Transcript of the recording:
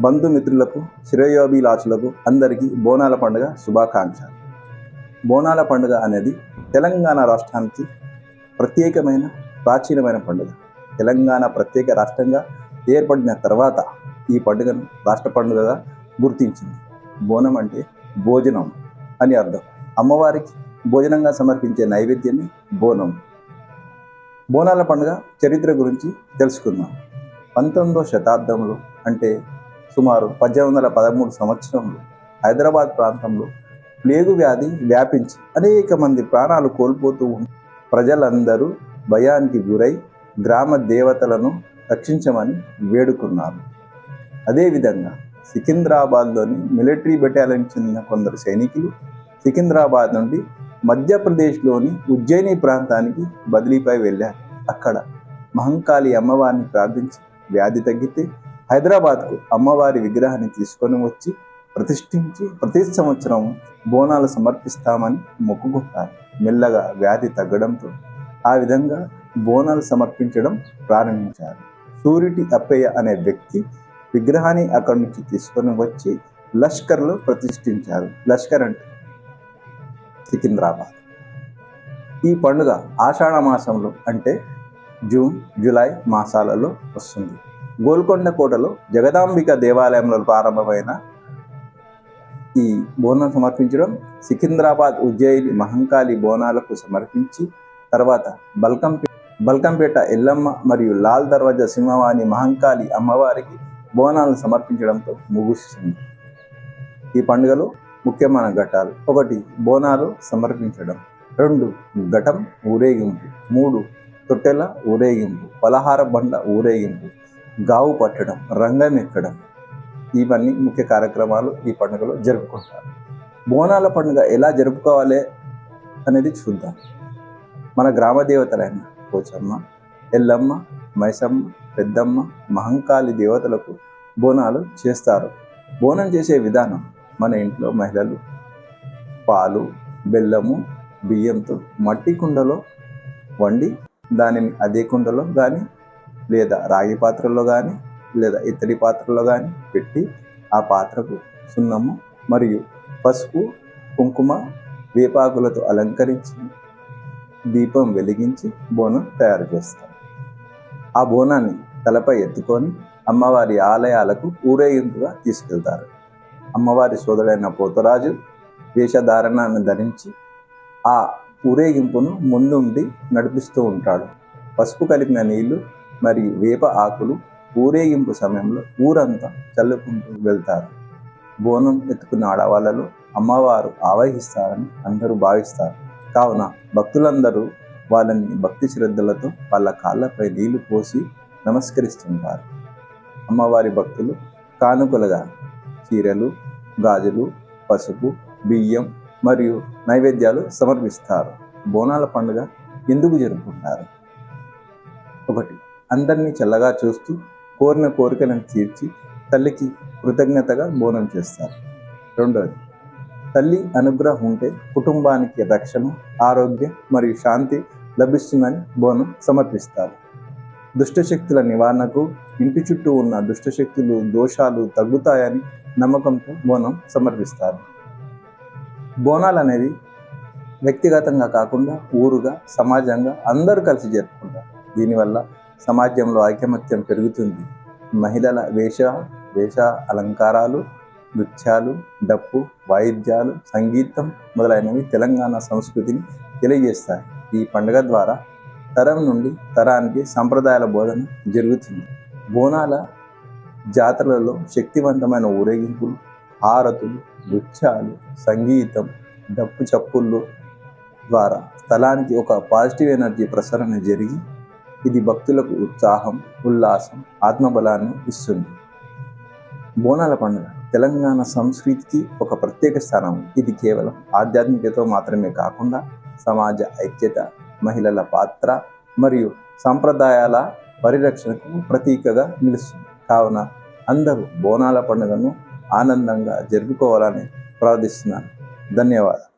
బంధుమిత్రులకు శ్రేయోభిలాషులకు అందరికీ బోనాల పండుగ శుభాకాంక్షలు. బోనాల పండుగ అనేది తెలంగాణ రాష్ట్రానికి ప్రత్యేకమైన ప్రాచీనమైన పండుగ. తెలంగాణ ప్రత్యేక రాష్ట్రంగా ఏర్పడిన తర్వాత ఈ పండుగను రాష్ట్ర పండుగగా గుర్తించింది. బోనం అంటే భోజనం అని అర్థం. అమ్మవారికి భోజనంగా సమర్పించే నైవేద్యాన్ని బోనం. బోనాల పండుగ చరిత్ర గురించి తెలుసుకుందాం. పంతొమ్మిదో శతాబ్దంలో అంటే సుమారు పద్దెనిమిది వందల పదమూడు సంవత్సరంలో హైదరాబాద్ ప్రాంతంలో ప్లేగు వ్యాధి వ్యాపించి అనేక మంది ప్రాణాలు కోల్పోతూ ప్రజలందరూ భయానికి గురై గ్రామ దేవతలను రక్షించమని వేడుకున్నారు. అదేవిధంగా సికింద్రాబాద్లోని మిలిటరీ బెటాలియన్ చెందిన కొందరు సైనికులు సికింద్రాబాద్ నుండి మధ్యప్రదేశ్లోని ఉజ్జయిని ప్రాంతానికి బదిలీపై వెళ్ళారు. అక్కడ మహంకాళి అమ్మవారిని ప్రార్థించి వ్యాధి తగ్గితే హైదరాబాద్కు అమ్మవారి విగ్రహాన్ని తీసుకొని వచ్చి ప్రతిష్ఠించి ప్రతి సంవత్సరం బోనాలు సమర్పిస్తామని మొక్కుకుంటారు. మెల్లగా వ్యాధి తగ్గడంతో ఆ విధంగా బోనాలు సమర్పించడం ప్రారంభించారు. సూరిటి అప్పయ్య అనే వ్యక్తి విగ్రహాన్ని అక్కడి నుంచి తీసుకొని వచ్చి లష్కర్లో ప్రతిష్ఠించారు. లష్కర్ అంటే సికింద్రాబాద్. ఈ పండుగ ఆషాఢ మాసంలో అంటే జూన్ జూలై మాసాలలో వస్తుంది. గోల్కొండ కోటలో జగదాంబిక దేవాలయంలో ప్రారంభమైన ఈ బోనం సమర్పించడం సికింద్రాబాద్ ఉజ్జయిని మహంకాళి బోనాలకు సమర్పించి తర్వాత బల్కంపేట బల్కంపేట ఎల్లమ్మ మరియు లాల్ దర్వాజా సింహవాణి మహంకాళి అమ్మవారికి బోనాలను సమర్పించడంతో ముగుస్తుంది. ఈ పండుగలో ముఖ్యమైన ఘట్టాలు. ఒకటి బోనాలు సమర్పించడం. రెండు ఘటం ఊరేగింపు. మూడు తొట్టెల ఊరేగింపు. పలహార బండ ఊరేగింపు. గావు పట్టడం రంగం ఎక్కడం ఇవన్నీ ముఖ్య కార్యక్రమాలు ఈ పండుగలో జరుపుకుంటారు. బోనాల పండుగ ఎలా జరుపుకోవాలి అనేది చూద్దాం. మన గ్రామ దేవతలైన పోచమ్మ ఎల్లమ్మ మైసమ్మ పెద్దమ్మ మహంకాళి దేవతలకు బోనాలు చేస్తారు. బోనం చేసే విధానం మన ఇంట్లో మహిళలు పాలు బెల్లము బియ్యంతో మట్టి కుండలో వండి దానిని అదే కుండలో కానీ లేదా రాగి పాత్రలో కానీ లేదా ఇత్తడి పాత్రలో కానీ పెట్టి ఆ పాత్రకు సున్నము మరియు పసుపు కుంకుమ వేపాకులతో అలంకరించి దీపం వెలిగించి బోనం తయారు చేస్తారు. ఆ బోనాన్ని తలపై ఎత్తుకొని అమ్మవారి ఆలయాలకు ఊరేగింపుగా తీసుకెళ్తారు. అమ్మవారి సోదరుడైన పోతరాజు వేషధారణాన్ని ధరించి ఆ ఊరేగింపును ముందుండి నడిపిస్తూ ఉంటాడు. పసుపు కలిపిన నీళ్ళు మరియు వేప ఆకులు ఊరేగింపు సమయంలో ఊరంతా చల్లుకుంటూ వెళ్తారు. బోనం ఎత్తుకున్న ఆడవాళ్ళలో అమ్మవారు ఆవహిస్తారని అందరూ భావిస్తారు. కావున భక్తులందరూ వాళ్ళని భక్తి శ్రద్ధలతో వాళ్ళ కాళ్ళపై నీళ్ళు పోసి నమస్కరిస్తుంటారు. అమ్మవారి భక్తులు కానుకలుగా చీరలు గాజులు పసుపు బియ్యం మరియు నైవేద్యాలు సమర్పిస్తారు. బోనాల పండుగ ఎందుకు జరుపుకుంటారు? ఒకటి అందరినీ చల్లగా చూస్తూ కోరిన కోరికలను తీర్చి తల్లికి కృతజ్ఞతగా బోనం చేస్తారు. రెండవది తల్లి అనుగ్రహం ఉంటే కుటుంబానికి రక్షణ ఆరోగ్యం మరియు శాంతి లభిస్తుందని బోనం సమర్పిస్తారు. దుష్టశక్తుల నివారణకు ఇంటి చుట్టూ ఉన్న దుష్టశక్తులు దోషాలు తగ్గుతాయని నమ్మకంతో బోనం సమర్పిస్తారు. బోనాలు అనేవి వ్యక్తిగతంగా కాకుండా ఊరుగా సమాజంగా అందరూ కలిసి జరుపుకుంటారు. దీనివల్ల సమాజంలో ఐకమత్యం పెరుగుతుంది. మహిళల వేష వేష అలంకారాలు నృత్యాలు డప్పు వాయిద్యాలు సంగీతం మొదలైనవి తెలంగాణ సంస్కృతిని తెలియజేస్తాయి. ఈ పండుగ ద్వారా తరం నుండి తరానికి సంప్రదాయాల బోధన జరుగుతుంది. బోనాల జాతరలలో శక్తివంతమైన ఊరేగింపులు హారతులు నృత్యాలు సంగీతం డప్పు చప్పుళ్ళు ద్వారా స్థలానికి ఒక పాజిటివ్ ఎనర్జీ ప్రసరణ జరిగి ఇది భక్తులకు ఉత్సాహం ఉల్లాసం ఆత్మబలాన్ని ఇస్తుంది. బోనాల పండుగ తెలంగాణ సంస్కృతికి ఒక ప్రత్యేక స్థానం. ఇది కేవలం ఆధ్యాత్మికతో మాత్రమే కాకుండా సమాజ ఐక్యత మహిళల పాత్ర మరియు సాంప్రదాయాల పరిరక్షణకు ప్రతీకగా నిలుస్తుంది. కావున అందరూ బోనాల పండుగను ఆనందంగా జరుపుకోవాలని ప్రార్థిస్తున్నాను. ధన్యవాదాలు.